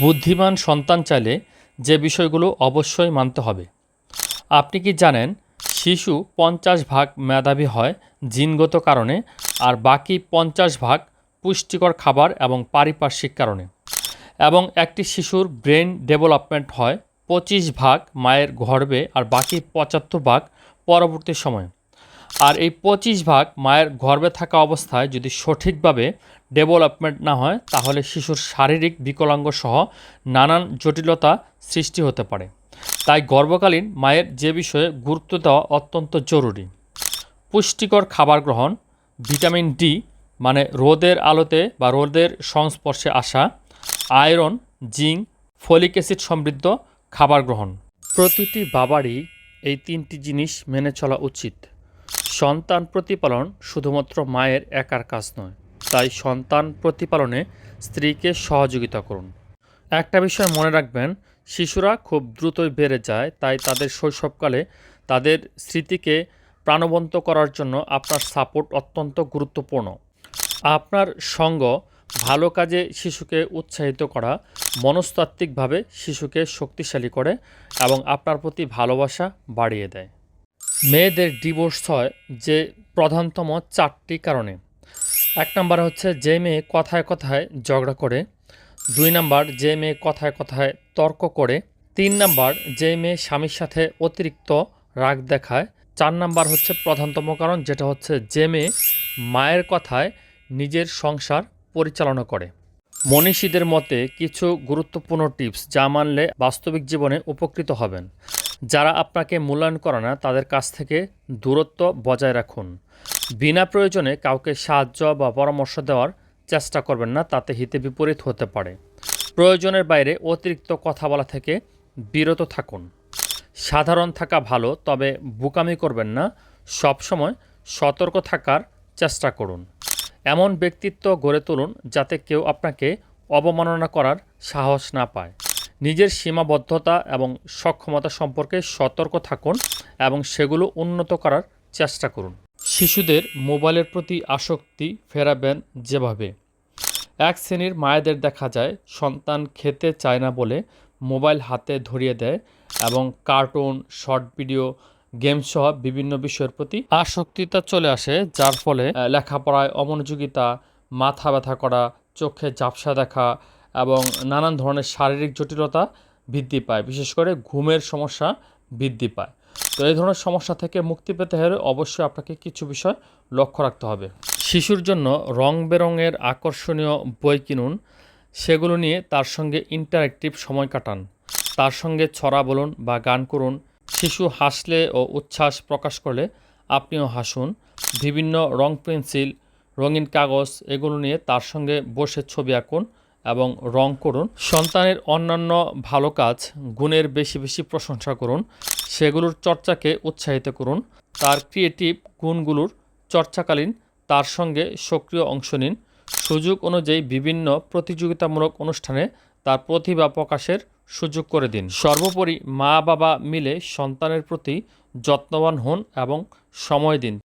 বুদ্ধিমান সন্তান চাইলে যে বিষয়গুলো অবশ্যই মানতে হবে। আপনি কি জানেন, শিশু পঞ্চাশ ভাগ মেধাবী হয় জিনগত কারণে আর বাকি পঞ্চাশ ভাগ পুষ্টিকর খাবার এবং পারিপার্শ্বিক কারণে। এবং একটি শিশুর ব্রেন ডেভেলপমেন্ট হয় পঁচিশ ভাগ মায়ের গর্ভে আর বাকি পঁচাত্তর ভাগ পরবর্তী সময়ে। আর এই পঁচিশ ভাগ মায়ের গর্ভে থাকা অবস্থায় যদি সঠিকভাবে ডেভেলপমেন্ট না হয়, তাহলে শিশুর শারীরিক বিকলাঙ্গ সহ নানান জটিলতা সৃষ্টি হতে পারে। তাই গর্ভকালীন মায়ের যে বিষয়ে গুরুত্ব দেওয়া অত্যন্ত জরুরি। পুষ্টিকর খাবার গ্রহণ, ভিটামিন ডি মানে রোদের আলোতে বা রোদের সংস্পর্শে আসা, আয়রন, জিঙ্ক, ফলিক অ্যাসিড সমৃদ্ধ খাবার গ্রহণ। প্রতিটি বাবারই এই তিনটি জিনিস মেনে চলা উচিত। সন্তান প্রতিপালন শুধুমাত্র মায়ের একার কাজ নয়, তাই সন্তান প্রতিপালনে স্ত্রীকে সহযোগিতা করুন। একটা বিষয় মনে রাখবেন, শিশুরা খুব দ্রুতই বেড়ে যায়, তাই তাদের শৈশবকালে তাদের স্মৃতিকে প্রাণবন্ত করার জন্য আপনার সাপোর্ট অত্যন্ত গুরুত্বপূর্ণ। আপনার সঙ্গ ভালো কাজে শিশুকে উৎসাহিত করা, মনস্তাত্ত্বিকভাবে শিশুকে শক্তিশালী করে এবং আপনার প্রতি ভালোবাসা বাড়িয়ে দেয়। মেয়েদের ডিভোর্স হয় যে প্রধানতম চারটি কারণে। এক নম্বর হচ্ছে যে মেয়ে কথায় কথায় ঝগড়া করে। দুই নাম্বার, যে মেয়ে কথায় কথায় তর্ক করে। তিন নাম্বার, যে মেয়ে স্বামীর সাথে অতিরিক্ত রাগ দেখায়। চার নাম্বার হচ্ছে প্রধানতম কারণ, যেটা হচ্ছে যে মেয়ে মায়ের কথায় নিজের সংসার পরিচালনা করে। মনীষীদের মতে কিছু গুরুত্বপূর্ণ টিপস যা মানলে বাস্তবিক জীবনে উপকৃত হবেন। যারা আপনাকে মূল্যায়ন করে না, তাদের কাছ থেকে দূরত্ব বজায় রাখুন। বিনা প্রয়োজনে কাউকে সাহায্য বা পরামর্শ দেওয়ার চেষ্টা করবেন না, তাতে হিতে বিপরীত হতে পারে। প্রয়োজনের বাইরে অতিরিক্ত কথা বলা থেকে বিরত থাকুন। সাধারণ থাকা ভালো, তবে বোকামি করবেন না। সবসময় সতর্ক থাকার চেষ্টা করুন। এমন ব্যক্তিত্ব গড়ে তুলুন, যাতে কেউ আপনাকে অবমাননা করার সাহস না পায়। নিজের সীমাবদ্ধতা এবং সক্ষমতা সম্পর্কে সতর্ক থাকুন এবং সেগুলো উন্নত করার চেষ্টা করুন। শিশুদের মোবাইলের প্রতি আসক্তি ফেরাবেন যেভাবে। এক শ্রেণির মায়েদের দেখা যায়, সন্তান খেতে চায় না বলে মোবাইল হাতে ধরিয়ে দেয় এবং কার্টুন, শর্ট ভিডিও, গেম সহ বিভিন্ন বিষয়ের প্রতি আসক্তিতা চলে আসে, যার ফলে লেখাপড়ায় অমনোযোগিতা, মাথা ব্যথা করা, চোখে ঝাপসা দেখা এবং নানান ধরনের শারীরিক জটিলতা বৃদ্ধি পায়, বিশেষ করে ঘুমের সমস্যা বৃদ্ধি পায়। তো এই ধরনের সমস্যা থেকে মুক্তি পেতে হলে অবশ্যই আপনাকে কিছু বিষয় লক্ষ্য রাখতে হবে। শিশুর জন্য রং বেরঙের আকর্ষণীয় বই কিনুন, সেগুলো নিয়ে তার সঙ্গে ইন্টারেক্টিভ সময় কাটান। তার সঙ্গে ছড়া বলুন বা গান করুন। শিশু হাসলে ও উচ্ছ্বাস প্রকাশ করলে আপনিও হাসুন। বিভিন্ন রং পেন্সিল, রঙিন কাগজ, এগুলো নিয়ে তার সঙ্গে বসে ছবি আঁকুন এবং রং করুন। সন্তানের অন্যান্য ভালো কাজ, গুণের বেশি বেশি প্রশংসা করুন। সেগুলোর চর্চাকে উৎসাহিত করুন। তার ক্রিয়েটিভ গুণগুলোর চর্চাকালীন তার সঙ্গে সক্রিয় অংশ নিন। সুযোগ অনুযায়ী বিভিন্ন প্রতিযোগিতামূলক অনুষ্ঠানে তার প্রতিভা প্রকাশের সুযোগ করে দিন। সর্বোপরি মা বাবা মিলে সন্তানের প্রতি যত্নবান হন এবং সময় দিন।